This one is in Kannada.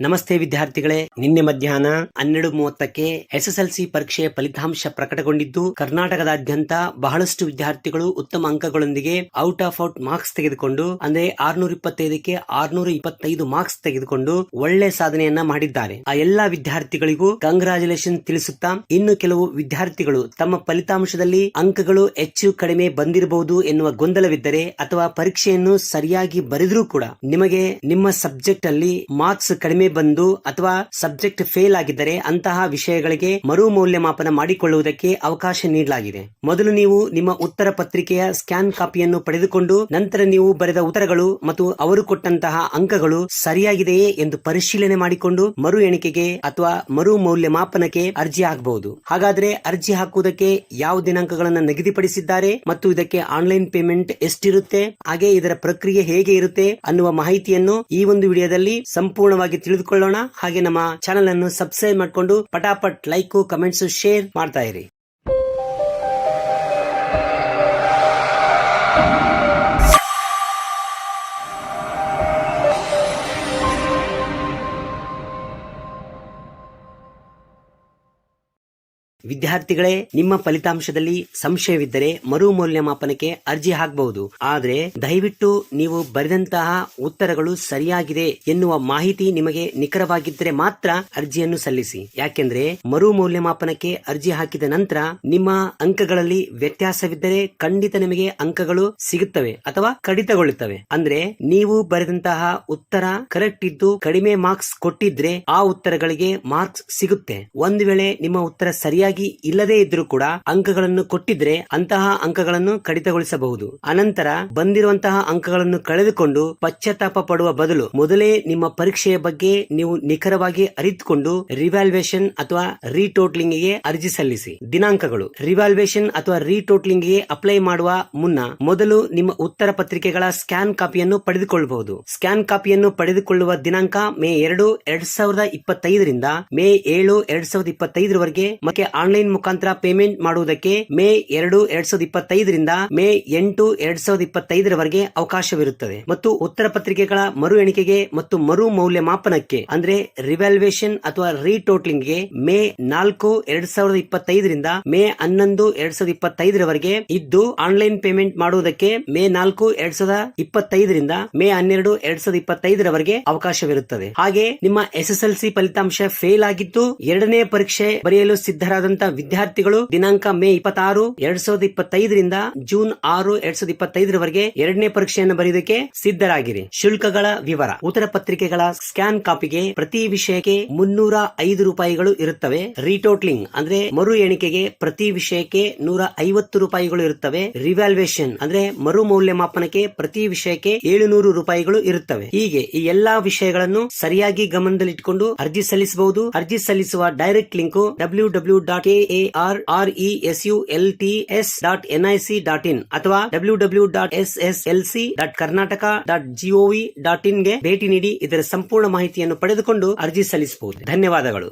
ನಮಸ್ತೆ ವಿದ್ಯಾರ್ಥಿಗಳೇ, ನಿನ್ನೆ ಮಧ್ಯಾಹ್ನ ಹನ್ನೆರಡು ಮೂವತ್ತಕ್ಕೆ ಎಸ್ಎಸ್ಎಲ್ಸಿ ಪರೀಕ್ಷೆಯ ಫಲಿತಾಂಶ ಪ್ರಕಟಗೊಂಡಿದ್ದು, ಕರ್ನಾಟಕದಾದ್ಯಂತ ಬಹಳಷ್ಟು ವಿದ್ಯಾರ್ಥಿಗಳು ಉತ್ತಮ ಅಂಕಗಳೊಂದಿಗೆ ಔಟ್ ಆಫ್ ಔಟ್ ಮಾರ್ಕ್ಸ್ ತೆಗೆದುಕೊಂಡು, ಅಂದ್ರೆ ಆರ್ನೂರ ಇಪ್ಪತ್ತೈದಕ್ಕೆ ಆರ್ನೂರ ಇಪ್ಪತ್ತೈದು ಮಾರ್ಕ್ಸ್ ತೆಗೆದುಕೊಂಡು ಒಳ್ಳೆ ಸಾಧನೆಯನ್ನ ಮಾಡಿದ್ದಾರೆ. ಆ ಎಲ್ಲಾ ವಿದ್ಯಾರ್ಥಿಗಳಿಗೂ ಕಂಗ್ರಾಚುಲೇಷನ್ ತಿಳಿಸುತ್ತಾ, ಇನ್ನು ಕೆಲವು ವಿದ್ಯಾರ್ಥಿಗಳು ತಮ್ಮ ಫಲಿತಾಂಶದಲ್ಲಿ ಅಂಕಗಳು ಹೆಚ್ಚು ಕಡಿಮೆ ಬಂದಿರಬಹುದು ಎನ್ನುವ ಗೊಂದಲವಿದ್ದರೆ, ಅಥವಾ ಪರೀಕ್ಷೆಯನ್ನು ಸರಿಯಾಗಿ ಬರೆದರೂ ಕೂಡ ನಿಮಗೆ ನಿಮ್ಮ ಸಬ್ಜೆಕ್ಟ್ ಅಲ್ಲಿ ಮಾರ್ಕ್ಸ್ ಕಡಿಮೆ ಬಂದು ಅಥವಾ ಸಬ್ಜೆಕ್ಟ್ ಫೇಲ್ ಆಗಿದ್ದರೆ ಅಂತಹ ವಿಷಯಗಳಿಗೆ ಮರು ಮೌಲ್ಯಮಾಪನ ಮಾಡಿಕೊಳ್ಳುವುದಕ್ಕೆ ಅವಕಾಶ ನೀಡಲಾಗಿದೆ. ಮೊದಲು ನೀವು ನಿಮ್ಮ ಉತ್ತರ ಪತ್ರಿಕೆಯ ಸ್ಕ್ಯಾನ್ ಕಾಪಿಯನ್ನು ಪಡೆದುಕೊಂಡು ನಂತರ ನೀವು ಬರೆದ ಉತ್ತರಗಳು ಮತ್ತು ಅವರು ಕೊಟ್ಟಂತಹ ಅಂಕಗಳು ಸರಿಯಾಗಿದೆಯೇ ಎಂದು ಪರಿಶೀಲನೆ ಮಾಡಿಕೊಂಡು ಮರು ಎಣಿಕೆಗೆ ಅಥವಾ ಮರು ಮೌಲ್ಯಮಾಪನಕ್ಕೆ ಅರ್ಜಿ ಹಾಕಬಹುದು. ಹಾಗಾದ್ರೆ ಅರ್ಜಿ ಹಾಕುವುದಕ್ಕೆ ಯಾವ ದಿನಾಂಕಗಳನ್ನು ನಿಗದಿಪಡಿಸಿದ್ದಾರೆ ಮತ್ತು ಇದಕ್ಕೆ ಆನ್ಲೈನ್ ಪೇಮೆಂಟ್ ಎಷ್ಟಿರುತ್ತೆ, ಹಾಗೆ ಇದರ ಪ್ರಕ್ರಿಯೆ ಹೇಗೆ ಇರುತ್ತೆ ಅನ್ನುವ ಮಾಹಿತಿಯನ್ನು ಈ ಒಂದು ವಿಡಿಯೋದಲ್ಲಿ ಸಂಪೂರ್ಣವಾಗಿ ತಿಳಿದುಕೊಳ್ಳೋಣ. ಹಾಗೆ ನಮ್ಮ ಚಾನೆಲ್ ಅನ್ನು ಸಬ್ಸ್ಕ್ರೈಬ್ ಮಾಡಿಕೊಂಡು ಪಟಾಪಟ್ ಲೈಕ್ ಕಮೆಂಟ್ಸ್ ಶೇರ್ ಮಾಡ್ತಾ ಇರಿ. ವಿದ್ಯಾರ್ಥಿಗಳೇ, ನಿಮ್ಮ ಫಲಿತಾಂಶದಲ್ಲಿ ಸಂಶಯವಿದ್ದರೆ ಮರು ಮೌಲ್ಯಮಾಪನಕ್ಕೆ ಅರ್ಜಿ ಹಾಕಬಹುದು. ಆದರೆ ದಯವಿಟ್ಟು ನೀವು ಬರೆದಂತಹ ಉತ್ತರಗಳು ಸರಿಯಾಗಿದೆ ಎನ್ನುವ ಮಾಹಿತಿ ನಿಮಗೆ ನಿಖರವಾಗಿದ್ದರೆ ಮಾತ್ರ ಅರ್ಜಿಯನ್ನು ಸಲ್ಲಿಸಿ. ಯಾಕೆಂದ್ರೆ ಮರು ಮೌಲ್ಯಮಾಪನಕ್ಕೆ ಅರ್ಜಿ ಹಾಕಿದ ನಂತರ ನಿಮ್ಮ ಅಂಕಗಳಲ್ಲಿ ವ್ಯತ್ಯಾಸವಿದ್ದರೆ ಖಂಡಿತ ನಿಮಗೆ ಅಂಕಗಳು ಸಿಗುತ್ತವೆ ಅಥವಾ ಕಡಿತಗೊಳ್ಳುತ್ತವೆ. ಅಂದ್ರೆ ನೀವು ಬರೆದಂತಹ ಉತ್ತರ ಕರೆಕ್ಟ್ ಇದ್ದು ಕಡಿಮೆ ಮಾರ್ಕ್ಸ್ ಕೊಟ್ಟಿದ್ರೆ ಆ ಉತ್ತರಗಳಿಗೆ ಮಾರ್ಕ್ಸ್ ಸಿಗುತ್ತೆ. ಒಂದು ವೇಳೆ ನಿಮ್ಮ ಉತ್ತರ ಸರಿಯಾಗಿ ಇಲ್ಲದೇ ಇದ್ರೂ ಕೂಡ ಅಂಕಗಳನ್ನು ಕೊಟ್ಟಿದ್ರೆ ಅಂತಹ ಅಂಕಗಳನ್ನು ಕಡಿತಗೊಳಿಸಬಹುದು. ಅನಂತರ ಬಂದಿರುವಂತಹ ಅಂಕಗಳನ್ನು ಕಳೆದುಕೊಂಡು ಪಶ್ಚಾತ್ತಾಪ ಪಡುವ ಬದಲು ಮೊದಲೇ ನಿಮ್ಮ ಪರೀಕ್ಷೆಯ ಬಗ್ಗೆ ನೀವು ನಿಖರವಾಗಿ ಅರಿತುಕೊಂಡು ರಿವ್ಯಾಲ್ವೇಷನ್ ಅಥವಾ ರೀಟೋಟ್ಲಿಂಗ್ಗೆ ಅರ್ಜಿ ಸಲ್ಲಿಸಿ. ದಿನಾಂಕಗಳು. ರಿವ್ಯಾಲ್ವೇಷನ್ ಅಥವಾ ರೀಟೋಟ್ಲಿಂಗ್ಗೆ ಅಪ್ಲೈ ಮಾಡುವ ಮುನ್ನ ಮೊದಲು ನಿಮ್ಮ ಉತ್ತರ ಪತ್ರಿಕೆಗಳ ಸ್ಕ್ಯಾನ್ ಕಾಪಿಯನ್ನು ಪಡೆದುಕೊಳ್ಳಬಹುದು. ಸ್ಕ್ಯಾನ್ ಕಾಪಿಯನ್ನು ಪಡೆದುಕೊಳ್ಳುವ ದಿನಾಂಕ ಮೇ ಎರಡು, ಎರಡ್ ಸಾವಿರದ ಇಪ್ಪತ್ತೈದರಿಂದ ಮೇ ಏಳು, ಎರಡ್ ಸಾವಿರದ ಇಪ್ಪತ್ತೈದರವರೆಗೆ ಮತ್ತೆ ಆನ್ಲೈನ್ ಮುಖಾಂತರ ಪೇಮೆಂಟ್ ಮಾಡುವುದಕ್ಕೆ ಮೇ ಎರಡು ಎರಡ್ ಸಾವಿರದ ಇಪ್ಪತ್ತೈದರಿಂದ ಮೇ ಎಂಟು ಎರಡ್ ಸಾವಿರದ ಇಪ್ಪತ್ತೈದರವರೆಗೆ ಅವಕಾಶವಿರುತ್ತದೆ. ಮತ್ತು ಉತ್ತರ ಪತ್ರಿಕೆಗಳ ಮರು ಎಣಿಕೆಗೆ ಮತ್ತು ಮರು ಮೌಲ್ಯಮಾಪನಕ್ಕೆ, ಅಂದ್ರೆ ರಿವ್ಯಾಲ್ಯೂಯೇಷನ್ ಅಥವಾ ರೀಟೋಟ್ಲಿಂಗ್ಗೆ ಮೇ ನಾಲ್ಕು ಎರಡ್ ಸಾವಿರದ ಇಪ್ಪತ್ತೈದರಿಂದ ಮೇ ಹನ್ನೊಂದು ಎರಡ್ ಸಾವಿರದ ಇಪ್ಪತ್ತೈದರವರೆಗೆ ಇದ್ದು, ಆನ್ಲೈನ್ ಪೇಮೆಂಟ್ ಮಾಡುವುದಕ್ಕೆ ಮೇ ನಾಲ್ಕು ಎರಡ್ ಸಾವಿರದ ಇಪ್ಪತ್ತೈದರಿಂದ ಮೇ ಹನ್ನೆರಡು ಎರಡ್ ಸಾವಿರದ ಇಪ್ಪತ್ತೈದರವರೆಗೆ ಅವಕಾಶವಿರುತ್ತದೆ. ಹಾಗೆ ನಿಮ್ಮ ಎಸ್ ಎಸ್ ಎಲ್ ಸಿ ಫಲಿತಾಂಶ ಫೇಲ್ ಆಗಿದ್ದು, ಎರಡನೇ ಪರೀಕ್ಷೆ ಬರೆಯಲು ಸಿದ್ಧರಾದಂತಹ ವಿದ್ಯಾರ್ಥಿಗಳು ದಿನಾಂಕ ಮೇ ಇಪ್ಪತ್ತಾರು, ಎರಡ್ ಸಾವಿರದ ಇಪ್ಪತ್ತೈದರಿಂದ ಜೂನ್ ಆರು, ಎರಡ್ ಸಾವಿರದ ಇಪ್ಪತ್ತೈದರವರೆಗೆ ಎರಡನೇ ಪರೀಕ್ಷೆಯನ್ನು ಬರೆಯುವುದಕ್ಕೆ ಸಿದ್ಧರಾಗಿರಿ. ಶುಲ್ಕಗಳ ವಿವರ. ಉತ್ತರ ಪತ್ರಿಕೆಗಳ ಸ್ಕ್ಯಾನ್ ಕಾಪಿಗೆ ಪ್ರತಿ ವಿಷಯಕ್ಕೆ ಮುನ್ನೂರ ಐದು ರೂಪಾಯಿಗಳು ಇರುತ್ತವೆ. ರಿಟೋಟ್ಲಿಂಗ್ ಅಂದ್ರೆ ಮರು ಎಣಿಕೆಗೆ ಪ್ರತಿ ವಿಷಯಕ್ಕೆ ನೂರ ಐವತ್ತು ರೂಪಾಯಿಗಳು ಇರುತ್ತವೆ. ರಿವ್ಯಾಲ್ಯೂಯೇಷನ್ ಅಂದ್ರೆ ಮರು ಮೌಲ್ಯಮಾಪನಕ್ಕೆ ಪ್ರತಿ ವಿಷಯಕ್ಕೆ ಏಳುನೂರು ರೂಪಾಯಿಗಳು ಇರುತ್ತವೆ. ಹೀಗೆ ಈ ಎಲ್ಲಾ ವಿಷಯಗಳನ್ನು ಸರಿಯಾಗಿ ಗಮನದಲ್ಲಿಟ್ಟುಕೊಂಡು ಅರ್ಜಿ ಸಲ್ಲಿಸಬಹುದು. ಅರ್ಜಿ ಸಲ್ಲಿಸುವ direct link W W dot K A R R E S U L T S dot N I C dot in ಅಥವಾ W W dot S S L C dot Karnataka dot gov dot ಇನ್ಗೆ ಭೇಟಿ ನೀಡಿ ಇದರ ಸಂಪೂರ್ಣ ಮಾಹಿತಿಯನ್ನು ಪಡೆದುಕೊಂಡು ಅರ್ಜಿ ಸಲ್ಲಿಸಬಹುದು. ಧನ್ಯವಾದಗಳು.